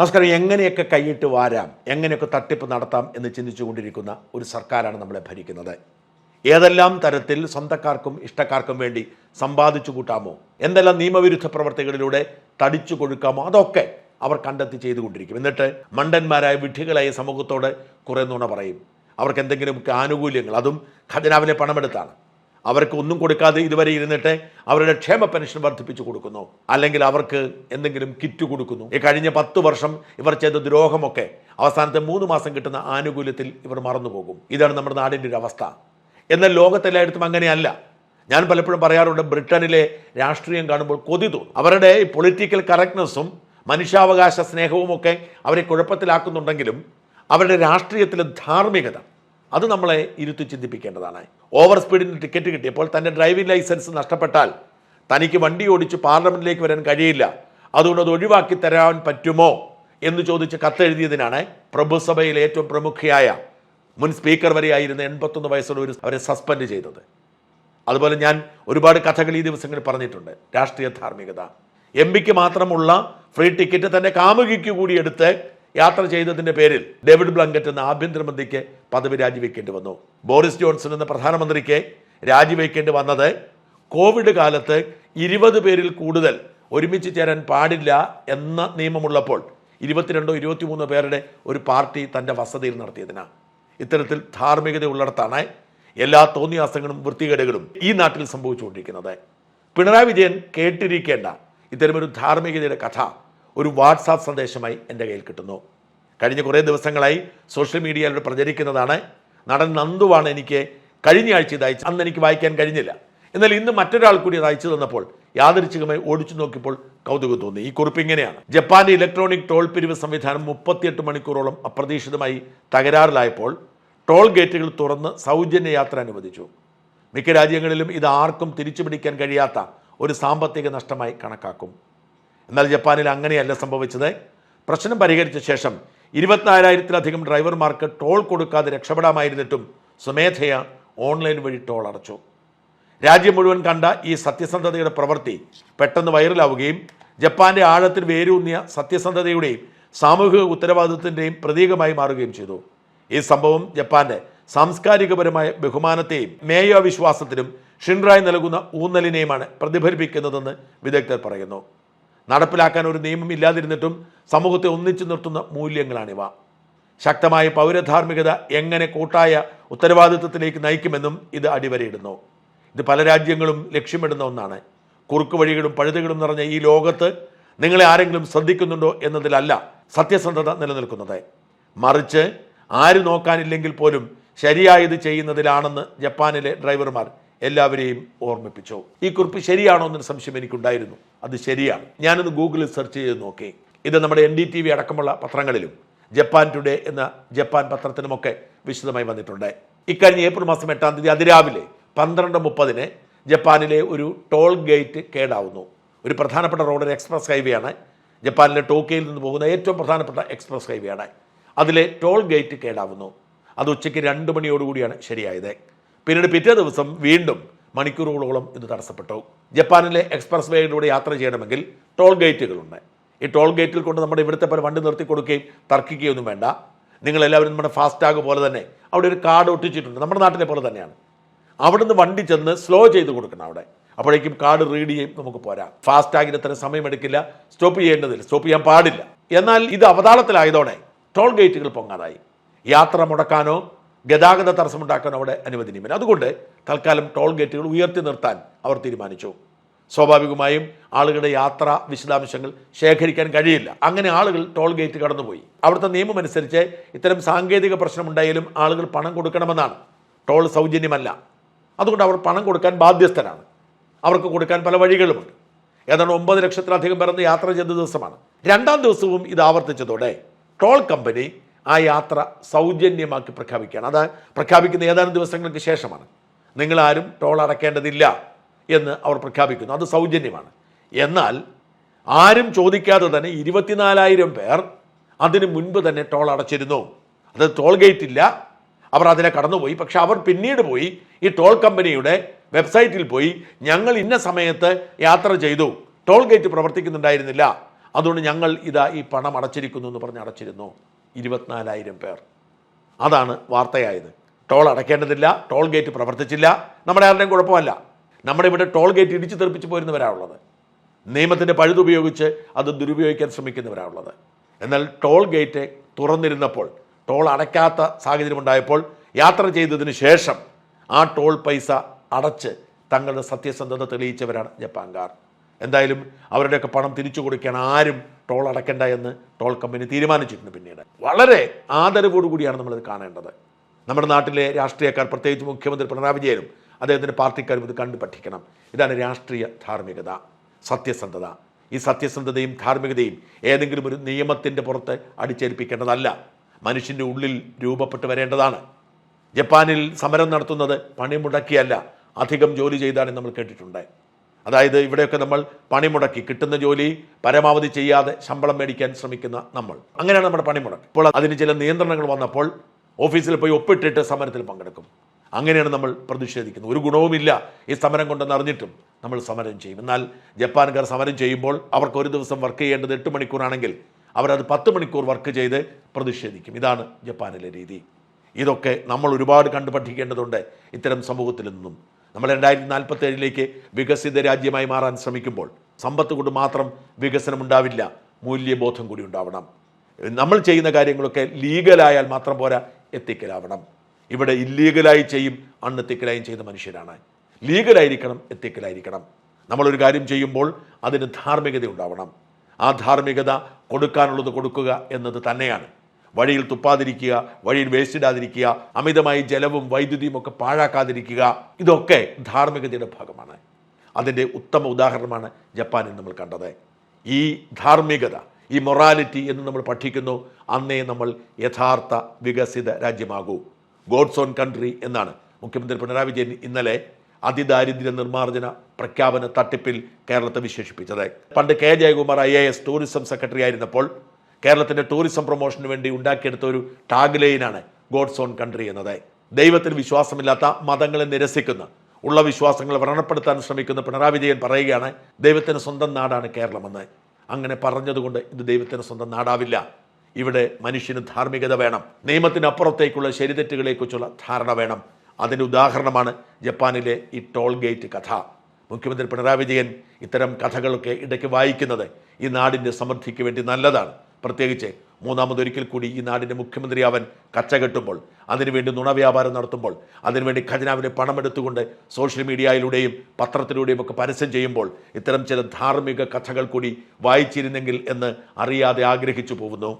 നമസ്കാരം. എങ്ങനെയൊക്കെ കൈയിട്ട് വാരാം? എങ്ങനെയൊക്കെ തട്ടിപ്പ് നടത്താം എന്ന് ചിന്തിച്ചുകൊണ്ടിരിക്കുന്ന ഒരു സർക്കാരാണ് നമ്മളെ ഭരിക്കുന്നത്. ഏതെല്ലാം തരത്തിൽ സ്വന്തക്കാർക്കും ഇഷ്ടക്കാർക്കും വേണ്ടി സമ്പാദിച്ചു കൂട്ടാമോ? എന്തെല്ലാം നിയമവിരുദ്ധ പ്രവർത്തികളിലൂടെ തടിച്ചു കൊടുക്കാമോ അതൊക്കെ അവർ കണ്ടെത്തി ചെയ്തുകൊണ്ടിരിക്കും. എന്നിട്ട് മണ്ടന്മാരായ വിഡ്ഢികളായ സമൂഹത്തോട് കുറേ നുണ പറയും. അവർക്ക് എന്തെങ്കിലുമൊക്കെ ആനുകൂല്യങ്ങൾ അതും ഖജനാവിലെ പണമെടുത്താണ്. അവർക്ക് ഒന്നും കൊടുക്കാതെ ഇതുവരെ ഇരുന്നിട്ട് അവരുടെ ക്ഷേമ പെൻഷൻ വർദ്ധിപ്പിച്ചു കൊടുക്കുന്നു. അല്ലെങ്കിൽ അവർക്ക് എന്തെങ്കിലും കിറ്റ് കൊടുക്കുന്നു. ഈ കഴിഞ്ഞ പത്ത് വർഷം ഇവർ ചെയ്ത ദ്രോഹമൊക്കെ അവസാനത്തെ മൂന്ന് മാസം കിട്ടുന്ന ആനുകൂല്യത്തിൽ ഇവർ മറന്നുപോകും. ഇതാണ് നമ്മുടെ നാടിന്റെ ഒരു അവസ്ഥ. എന്നാൽ ലോകത്തെല്ലായിടത്തും അങ്ങനെയല്ല. ഞാൻ പലപ്പോഴും പറയാറുണ്ട് ബ്രിട്ടനിലെ രാഷ്ട്രീയം കാണുമ്പോൾ കൊതി തോന്നും. അവരുടെ പൊളിറ്റിക്കൽ കറക്റ്റ്നെസ്സും മനുഷ്യാവകാശ സ്നേഹവും ഒക്കെ അവരെ കുഴപ്പത്തിലാക്കുന്നുണ്ടെങ്കിലും അവരുടെ രാഷ്ട്രീയത്തിലെ ധാർമ്മികത അത് നമ്മളെ ഇരുത്തി ചിന്തിപ്പിക്കേണ്ടതാണ്. ഓവർ സ്പീഡിന് ടിക്കറ്റ് കിട്ടിയപ്പോൾ തന്റെ ഡ്രൈവിംഗ് ലൈസൻസ് നഷ്ടപ്പെട്ടാൽ തനിക്ക് വണ്ടി ഓടിച്ച് പാർലമെന്റിലേക്ക് വരാൻ കഴിയില്ല. അതുകൊണ്ട് അത് ഒഴിവാക്കി തരാൻ പറ്റുമോ എന്ന് ചോദിച്ച് കത്തെഴുതിയതിനാണ് പ്രഭുസഭയിലെ ഏറ്റവും പ്രമുഖയായ മുൻ സ്പീക്കർ വരെയായിരുന്ന എൺപത്തൊന്ന് വയസ്സുള്ള ഒരു അവരെ സസ്പെൻഡ് ചെയ്തത്. അതുപോലെ ഞാൻ ഒരുപാട് കഥകൾ ഈ ദിവസങ്ങളിൽ പറഞ്ഞിട്ടുണ്ട്. രാഷ്ട്രീയ ധാർമ്മികത. എം പിക്ക് മാത്രമുള്ള ഫ്രീ ടിക്കറ്റ് തന്നെ കാമുകിക്ക് കൂടി എടുത്ത് യാത്ര ചെയ്തതിന്റെ പേരിൽ ഡേവിഡ് ബ്ലങ്കറ്റ് എന്ന ആഭ്യന്തരമന്ത്രിക്ക് പദവി രാജിവെക്കേണ്ടി വന്നു. ബോറിസ് ജോൺസൺ എന്ന പ്രധാനമന്ത്രിക്ക് രാജിവെക്കേണ്ടി വന്നത് കോവിഡ് കാലത്ത് ഇരുപത് പേരിൽ കൂടുതൽ ഒരുമിച്ച് ചേരാൻ പാടില്ല എന്ന നിയമമുള്ളപ്പോൾ ഇരുപത്തിരണ്ടോ ഇരുപത്തിമൂന്നോ പേരുടെ ഒരു പാർട്ടി തന്റെ വസതിയിൽ നടത്തിയതിനാണ് ഇത്തരത്തിൽ ധാർമ്മികത ഉള്ളിടത്താണ് എല്ലാ തോന്നിയാസങ്ങളും വൃത്തികേടുകളും ഈ നാട്ടിൽ സംഭവിച്ചുകൊണ്ടിരിക്കുന്നത്. പിണറായി വിജയൻ കേട്ടിരിക്കേണ്ട ഇത്തരമൊരു ധാർമ്മികതയുടെ കഥ ഒരു വാട്സാപ്പ് സന്ദേശമായി എന്റെ കയ്യിൽ കിട്ടുന്നു. കഴിഞ്ഞ കുറേ ദിവസങ്ങളായി സോഷ്യൽ മീഡിയയിലൂടെ പ്രചരിക്കുന്നതാണ്. നടൻ നന്ദുവാണ് എനിക്ക് കഴിഞ്ഞ ആഴ്ച ഇത് അയച്ചു അന്ന് എനിക്ക് വായിക്കാൻ കഴിഞ്ഞില്ല. എന്നാൽ ഇന്ന് മറ്റൊരാൾ കൂടി അത് അയച്ചു തന്നപ്പോൾ യാദൃച്ഛികമായി ഓടിച്ചു നോക്കിയപ്പോൾ കൗതുകം തോന്നി. ഈ കുറിപ്പ് ഇങ്ങനെയാണ്. ജപ്പാന്റെ ഇലക്ട്രോണിക് ടോൾ പിരിവ് സംവിധാനം മുപ്പത്തിയെട്ട് മണിക്കൂറോളം അപ്രതീക്ഷിതമായി തകരാറിലായപ്പോൾ ടോൾ ഗേറ്റുകൾ തുറന്ന് സൗജന്യ യാത്ര അനുവദിച്ചു. മിക്ക രാജ്യങ്ങളിലും ഇത് ആർക്കും തിരിച്ചുപിടിക്കാൻ കഴിയാത്ത ഒരു സാമ്പത്തിക നഷ്ടമായി കണക്കാക്കും. എന്നാൽ ജപ്പാനിൽ അങ്ങനെയല്ല സംഭവിച്ചത്. പ്രശ്നം പരിഹരിച്ച ശേഷം ഇരുപത്തിനാലായിരത്തിലധികം ഡ്രൈവർമാർക്ക് ടോൾ കൊടുക്കാതെ രക്ഷപ്പെടാമായിരുന്നിട്ടും സ്വമേധയ ഓൺലൈൻ വഴി ടോൾ അടച്ചു. രാജ്യം മുഴുവൻ കണ്ട ഈ സത്യസന്ധതയുടെ പ്രവൃത്തി പെട്ടെന്ന് വൈറലാവുകയും ജപ്പാന്റെ ആഴത്തിൽ വേരൂന്നിയ സത്യസന്ധതയുടെയും സാമൂഹിക ഉത്തരവാദിത്വത്തിന്റെയും പ്രതീകമായി മാറുകയും ചെയ്തു. ഈ സംഭവം ജപ്പാന്റെ സാംസ്കാരികപരമായ ബഹുമാനത്തെയും മേയോ വിശ്വാസത്തിനും ഷിൻറായി നൽകുന്ന ഊന്നലിനെയുമാണ് പ്രതിഫലിപ്പിക്കുന്നതെന്ന് വിദഗ്ധർ പറയുന്നു. നടപ്പിലാക്കാൻ ഒരു നിയമം ഇല്ലാതിരുന്നിട്ടും സമൂഹത്തെ ഒന്നിച്ചു നിർത്തുന്ന മൂല്യങ്ങളാണിവ. ശക്തമായ പൗരധാർമ്മികത എങ്ങനെ കൂട്ടായ ഉത്തരവാദിത്വത്തിലേക്ക് നയിക്കുമെന്നും ഇത് അടിവരയിടുന്നു. ഇത് പല രാജ്യങ്ങളും ലക്ഷ്യമിടുന്ന ഒന്നാണ്. കുറുക്കു വഴികളും പഴുതുകളും നിറഞ്ഞ ഈ ലോകത്ത് നിങ്ങളെ ആരെങ്കിലും ശ്രദ്ധിക്കുന്നുണ്ടോ എന്നതിലല്ല സത്യസന്ധത നിലനിൽക്കുന്നത്. മറിച്ച് ആര് നോക്കാനില്ലെങ്കിൽ പോലും ശരിയായത് ചെയ്യുന്നതിലാണെന്ന് ജപ്പാനിലെ ഡ്രൈവർമാർ എല്ലാവരെയും ഓർമ്മിപ്പിച്ചു. ഈ കുറിപ്പ് ശരിയാണോ എന്നൊരു സംശയം എനിക്കുണ്ടായിരുന്നു. അത് ശരിയാണ്. ഞാനൊന്ന് ഗൂഗിളിൽ സെർച്ച് ചെയ്ത് നോക്കി. ഇത് നമ്മുടെ എൻ ഡി ടി വി അടക്കമുള്ള പത്രങ്ങളിലും ജപ്പാൻ ടുഡേ എന്ന ജപ്പാൻ പത്രത്തിനുമൊക്കെ വിശദമായി വന്നിട്ടുണ്ട്. ഇക്കഴിഞ്ഞ ഏപ്രിൽ മാസം എട്ടാം തീയതി അതിരാവിലെ പന്ത്രണ്ട് മുപ്പതിന് ജപ്പാനിലെ ഒരു ടോൾ ഗേറ്റ് കേടാവുന്നു. ഒരു പ്രധാനപ്പെട്ട റോഡ് ഒരു എക്സ്പ്രസ് ഹൈവേ ആണ്. ജപ്പാനിലെ ടോക്കിയോയിൽ നിന്ന് പോകുന്ന ഏറ്റവും പ്രധാനപ്പെട്ട എക്സ്പ്രസ് ഹൈവേ ആണ്. അതിലെ ടോൾ ഗേറ്റ് കേടാവുന്നു. അത് ഉച്ചയ്ക്ക് രണ്ട് മണിയോടുകൂടിയാണ് ശരിയായത്. പിന്നീട് പിറ്റേ ദിവസം വീണ്ടും മണിക്കൂറുകളോളം ഇത് തടസ്സപ്പെട്ടു. ജപ്പാനിലെ എക്സ്പ്രസ് വേയിലൂടെ യാത്ര ചെയ്യണമെങ്കിൽ ടോൾ ഗേറ്റുകളുണ്ട്. ഈ ടോൾ ഗേറ്റിൽ കൊണ്ട് നമ്മുടെ ഇവിടുത്തെ പോലെ വണ്ടി നിർത്തി കൊടുക്കുകയും തർക്കിക്കുകയൊന്നും വേണ്ട. നിങ്ങളെല്ലാവരും നമ്മുടെ ഫാസ്റ്റാഗ് പോലെ തന്നെ അവിടെ ഒരു കാർഡ് ഒട്ടിച്ചിട്ടുണ്ട്. നമ്മുടെ നാട്ടിലെ പോലെ തന്നെയാണ്. അവിടുന്ന് വണ്ടി ചെന്ന് സ്ലോ ചെയ്ത് കൊടുക്കണം അവിടെ. അപ്പോഴേക്കും കാർഡ് റീഡ് ചെയ്യും നമുക്ക് പോരാ. ഫാസ്റ്റാഗിന് അത്ര സമയമെടുക്കില്ല. സ്റ്റോപ്പ് ചെയ്യേണ്ടതില്ല. സ്റ്റോപ്പ് ചെയ്യാൻ പാടില്ല. എന്നാൽ ഇത് അവതാളത്തിലായതോടെ ടോൾ ഗേറ്റുകൾ പൊങ്ങാതായി. യാത്ര മുടക്കാനോ ഗതാഗത തടസ്സമുണ്ടാക്കാൻ അവിടെ അനുവദനീയമില്ല അതുകൊണ്ട് തൽക്കാലം ടോൾ ഗേറ്റുകൾ ഉയർത്തി നിർത്താൻ അവർ തീരുമാനിച്ചു. സ്വാഭാവികമായും ആളുകളുടെ യാത്ര വിശദാംശങ്ങൾ ശേഖരിക്കാൻ കഴിയില്ല. അങ്ങനെ ആളുകൾ ടോൾ ഗേറ്റ് കടന്നുപോയി. അവിടുത്തെ നിയമം അനുസരിച്ച് ഇത്തരം സാങ്കേതിക പ്രശ്നമുണ്ടായാലും ആളുകൾ പണം കൊടുക്കണമെന്നാണ്. ടോൾ സൗജന്യമല്ല. അതുകൊണ്ട് അവർ പണം കൊടുക്കാൻ ബാധ്യസ്ഥരാണ്. അവർക്ക് കൊടുക്കാൻ പല വഴികളുമുണ്ട്. ഏതാണ്ട് ഒമ്പത് ലക്ഷത്തിലധികം പേർന്ന് യാത്ര ചെയ്ത ദിവസമാണ്. രണ്ടാം ദിവസവും ഇത് ആവർത്തിച്ചതോടെ ടോൾ കമ്പനി ആ യാത്ര സൗജന്യമാക്കി പ്രഖ്യാപിക്കുകയാണ്. അത് പ്രഖ്യാപിക്കുന്ന ഏതാനും ദിവസങ്ങൾക്ക് ശേഷമാണ്. നിങ്ങളാരും ടോൾ അടക്കേണ്ടതില്ല എന്ന് അവർ പ്രഖ്യാപിക്കുന്നു. അത് സൗജന്യമാണ്. എന്നാൽ ആരും ചോദിക്കാതെ തന്നെ ഇരുപത്തിനാലായിരം പേർ അതിനു മുൻപ് തന്നെ ടോൾ അടച്ചിരുന്നു. അത് ടോൾ ഗേറ്റ് ഇല്ല. അവർ അതിനെ കടന്നുപോയി. പക്ഷെ അവർ പിന്നീട് പോയി ഈ ടോൾ കമ്പനിയുടെ വെബ്സൈറ്റിൽ പോയി ഞങ്ങൾ ഇന്ന സമയത്ത് യാത്ര ചെയ്തു. ടോൾ ഗേറ്റ് പ്രവർത്തിക്കുന്നുണ്ടായിരുന്നില്ല. അതുകൊണ്ട് ഞങ്ങൾ ഇതാ ഈ പണം അടച്ചിരിക്കുന്നു എന്ന് പറഞ്ഞ് അടച്ചിരുന്നു. ഇരുപത്തിനാലായിരം പേർ. അതാണ് വാർത്തയായത്. ടോൾ അടയ്ക്കേണ്ടതില്ല ടോൾ ഗേറ്റ് പ്രവർത്തിച്ചില്ല. നമ്മുടെ ആരുടെയും കുഴപ്പമല്ല. നമ്മുടെ ഇവിടെ ടോൾ ഗേറ്റ് ഇടിച്ചു തെറിപ്പിച്ച് പോരുന്നവരാണുള്ളത് നിയമത്തിന്റെ പഴുതുപയോഗിച്ച് അത് ദുരുപയോഗിക്കാൻ ശ്രമിക്കുന്നവരാണുള്ളത്. എന്നാൽ ടോൾ ഗേറ്റ് തുറന്നിരുന്നപ്പോൾ ടോൾ അടയ്ക്കാത്ത സാഹചര്യം ഉണ്ടായപ്പോൾ യാത്ര ചെയ്തതിന് ശേഷം ആ ടോൾ പൈസ അടച്ച് തങ്ങളുടെ സത്യസന്ധത തെളിയിച്ചവരാണ് ജപ്പാൻകാർ. എന്തായാലും അവരുടെയൊക്കെ പണം തിരിച്ചു കൊടുക്കാൻ ആരും ടോൾ അടയ്ക്കണ്ട എന്ന് ടോൾ കമ്പനി തീരുമാനിച്ചിട്ടുണ്ട് പിന്നീട്. വളരെ ആദരവോടുകൂടിയാണ് നമ്മളിത് കാണേണ്ടത്. നമ്മുടെ നാട്ടിലെ രാഷ്ട്രീയക്കാർ പ്രത്യേകിച്ച് മുഖ്യമന്ത്രി പിണറായി വിജയനും അദ്ദേഹത്തിന്റെ പാർട്ടിക്കാരും ഇത് കണ്ടു പഠിക്കണം ഇതാണ് രാഷ്ട്രീയ ധാർമ്മികത സത്യസന്ധത. ഈ സത്യസന്ധതയും ധാർമ്മികതയും ഏതെങ്കിലും ഒരു നിയമത്തിന്റെ പുറത്ത് അടിച്ചേൽപ്പിക്കേണ്ടതല്ല. മനുഷ്യന്റെ ഉള്ളിൽ രൂപപ്പെട്ട് വരേണ്ടതാണ്. ജപ്പാനിൽ സമരം നടത്തുന്നത് പണിമുടക്കിയല്ല അധികം ജോലി ചെയ്താണ് നമ്മൾ കേട്ടിട്ടുണ്ട്. അതായത് ഇവിടെയൊക്കെ നമ്മൾ പണിമുടക്കി കിട്ടുന്ന ജോലി പരമാവധി ചെയ്യാതെ ശമ്പളം മേടിക്കാൻ ശ്രമിക്കുന്ന നമ്മൾ. അങ്ങനെയാണ് നമ്മുടെ പണിമുടക്ക്. ഇപ്പോൾ അതിന് ചില നിയന്ത്രണങ്ങൾ വന്നപ്പോൾ ഓഫീസിൽ പോയി ഒപ്പിട്ടിട്ട് സമരത്തിൽ പങ്കെടുക്കും. അങ്ങനെയാണ് നമ്മൾ പ്രതിഷേധിക്കുന്നത്. ഒരു ഗുണവുമില്ല ഈ സമരം കൊണ്ടെന്ന് അറിഞ്ഞിട്ടും നമ്മൾ സമരം ചെയ്യും. എന്നാൽ ജപ്പാൻകാർ സമരം ചെയ്യുമ്പോൾ അവർക്ക് ഒരു ദിവസം വർക്ക് ചെയ്യേണ്ടത് എട്ട് മണിക്കൂറാണെങ്കിൽ അവരത് പത്ത് മണിക്കൂർ വർക്ക് ചെയ്ത് പ്രതിഷേധിക്കും. ഇതാണ് ജപ്പാനിലെ രീതി. ഇതൊക്കെ നമ്മൾ ഒരുപാട് കണ്ടു പഠിക്കേണ്ടതുണ്ട് ഇത്തരം സമൂഹത്തിൽ നിന്നും. നമ്മൾ രണ്ടായിരത്തി നാൽപ്പത്തി ഏഴിലേക്ക് വികസിത രാജ്യമായി മാറാൻ ശ്രമിക്കുമ്പോൾ സമ്പത്ത് കൊണ്ട് മാത്രം വികസനം ഉണ്ടാവില്ല മൂല്യബോധം കൂടി ഉണ്ടാവണം. നമ്മൾ ചെയ്യുന്ന കാര്യങ്ങളൊക്കെ ലീഗലായാൽ മാത്രം പോരാ എത്തിക്കലാവണം. ഇവിടെ ഇല്ലീഗലായി ചെയ്യും അൺഎത്തിക്കലായും ചെയ്യുന്ന മനുഷ്യരാണ്. ലീഗലായിരിക്കണം എത്തിക്കലായിരിക്കണം. നമ്മളൊരു കാര്യം ചെയ്യുമ്പോൾ അതിന് ധാർമ്മികത ഉണ്ടാവണം. ആ ധാർമ്മികത കൊടുക്കാനുള്ളത് കൊടുക്കുക എന്നത് തന്നെയാണ്. വഴിയിൽ തുപ്പാതിരിക്കുക വഴിയിൽ വേസ്റ്റ് ഇടാതിരിക്കുക അമിതമായി ജലവും വൈദ്യുതിയും ഒക്കെ പാഴാക്കാതിരിക്കുക ഇതൊക്കെ ധാർമ്മികതയുടെ ഭാഗമാണ്. അതിന്റെ ഉത്തമ ഉദാഹരണമാണ് ജപ്പാനിൽ നമ്മൾ കണ്ടത്. ഈ ധാർമ്മികത ഈ മൊറാലിറ്റി എന്ന് നമ്മൾ പഠിക്കുന്നു അന്നേ നമ്മൾ യഥാർത്ഥ വികസിത രാജ്യമാകൂ. ഗോഡ്സ് ഓൺ കൺട്രി എന്നാണ് മുഖ്യമന്ത്രി പിണറായി വിജയൻ ഇന്നലെ അതിദാരിദ്ര്യ നിർമ്മാർജന പ്രഖ്യാപന തട്ടിപ്പിൽ കേരളത്തെ വിശേഷിപ്പിച്ചത്. പണ്ട് K. Jayakumar I. A. S. Tourism secretary ആയിരുന്നപ്പോൾ കേരളത്തിന്റെ ടൂറിസം പ്രൊമോഷന് വേണ്ടി ഉണ്ടാക്കിയെടുത്ത ഒരു ടാഗ് ലൈനാണ് ഗോഡ്സ് ഓൺ കൺട്രി എന്നത്. ദൈവത്തിൽ വിശ്വാസമില്ലാത്ത മതങ്ങളെ നിരസിക്കുന്ന ഉള്ള വിശ്വാസങ്ങൾ വ്രണപ്പെടുത്താൻ ശ്രമിക്കുന്ന പിണറായി വിജയൻ പറയുകയാണ് ദൈവത്തിന് സ്വന്തം നാടാണ് കേരളമെന്ന്. അങ്ങനെ പറഞ്ഞതുകൊണ്ട് ഇത് ദൈവത്തിന് സ്വന്തം നാടാവില്ല. ഇവിടെ മനുഷ്യന് ധാർമ്മികത വേണം. നിയമത്തിനപ്പുറത്തേക്കുള്ള ശരിതെറ്റുകളെക്കുറിച്ചുള്ള ധാരണ വേണം. അതിന്റെ ഉദാഹരണമാണ് ജപ്പാനിലെ ഈ ടോൾ ഗേറ്റ് കഥ. മുഖ്യമന്ത്രി പിണറായി വിജയൻ ഇത്തരം കഥകളൊക്കെ ഇടയ്ക്ക് വായിക്കുന്നത് ഈ നാടിന്റെ സമൃദ്ധിക്ക് വേണ്ടി നല്ലതാണ്. പ്രത്യേകിച്ച് മൂന്നാമതൊരിക്കൽ കൂടി ഈ നാടിന്റെ മുഖ്യമന്ത്രി അവൻ കച്ചകെട്ടുമ്പോൾ അതിനുവേണ്ടി നുണവ്യാപാരം നടത്തുമ്പോൾ അതിനുവേണ്ടി ഖജനാവിന് പണമെടുത്തുകൊണ്ട് സോഷ്യൽ മീഡിയയിലൂടെയും പത്രത്തിലൂടെയും ഒക്കെ പരസ്യം ചെയ്യുമ്പോൾ ഇത്തരം ചില ധാർമ്മിക കഥകൾ കൂടി വായിച്ചിരുന്നെങ്കിൽ എന്ന് അറിയാതെ ആഗ്രഹിച്ചു പോകുന്നു